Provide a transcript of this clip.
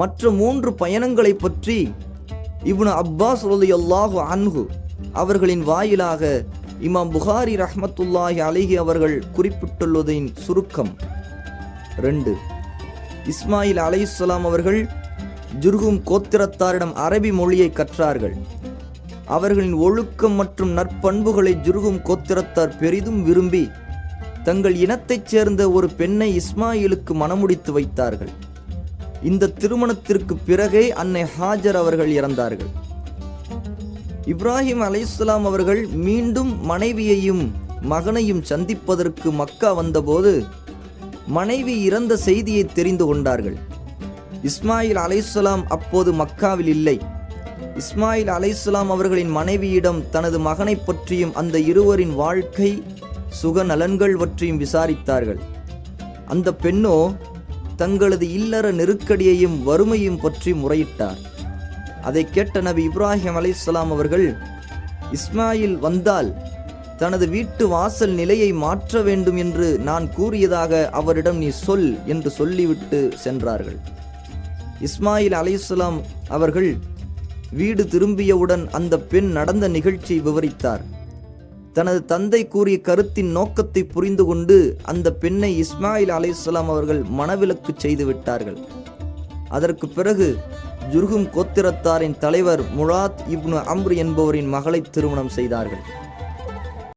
மற்ற மூன்று பயணங்களை பற்றி இப்னு அப்பாஸ் ரலியல்லாஹு அன்ஹு அவர்களின் வாயிலாக இமாம் புகாரி ரஹ்மத்துல்லாஹி அலிஹி அவர்கள் குறிப்பிட்டுள்ளதின் சுருக்கம். ரெண்டு. இஸ்மாயில் அலையுஸ்லாம் அவர்கள் ஜுர்ஹும் கோத்திரத்தாரிடம் அரபி மொழியை கற்றார்கள். அவர்களின் ஒழுக்கம் மற்றும் நற்பண்புகளை ஜுர்ஹும் கோத்திரத்தார் பெரிதும் விரும்பி தங்கள் இனத்தைச் சேர்ந்த ஒரு பெண்ணை இஸ்மாயிலுக்கு மணமுடித்து வைத்தார்கள். இந்த திருமணத்திற்கு பிறகே அன்னை ஹாஜர் அவர்கள் இறந்தார்கள். இப்ராஹிம் அலைஹிஸ்ஸலாம் அவர்கள் மீண்டும் மனைவியையும் மகனையும் சந்திப்பதற்கு மக்கா வந்தபோது மனைவி இறந்த செய்தியை தெரிந்து கொண்டார்கள். இஸ்மாயில் அலைஹிஸ்ஸலாம் அப்போது மக்காவில் இல்லை. இஸ்மாயில் அலைசலாம் அவர்களின் மனைவியிடம் தனது மகனைப் பற்றியும் அந்த இருவரின் வாழ்க்கை சுக நலன்கள் பற்றியும் விசாரித்தார்கள். அந்த பெண்ணோ தங்களது இல்லற நெருக்கடியையும் வறுமையும் பற்றி முறையிட்டார். அதை கேட்ட நபி இப்ராஹிம் அலைஹிஸ்ஸலாம் அவர்கள் இஸ்மாயில் வந்தால் தனது வீட்டு வாசல் நிலையை மாற்ற வேண்டும் என்று நான் கூறியதாக அவரிடம் நீ சொல் என்று சொல்லிவிட்டு சென்றார்கள். இஸ்மாயில் அலைஹிஸ்ஸலாம் அவர்கள் வீடு திரும்பியவுடன் அந்த பெண் நடந்த நிகழ்ச்சியை விவரித்தார். தனது தந்தை கூறிய கருத்தின் நோக்கத்தை புரிந்து கொண்டு அந்த பெண்ணை இஸ்மாயில் அலைஹிஸ்ஸலாம் அவர்கள் மனவிலக்கு செய்து விட்டார்கள். அதற்கு பிறகு ஜுர்கும் கோத்திரத்தாரின் தலைவர் முராத் இப்னு அம்ரு என்பவரின் மகளை திருமணம் செய்தார்கள்.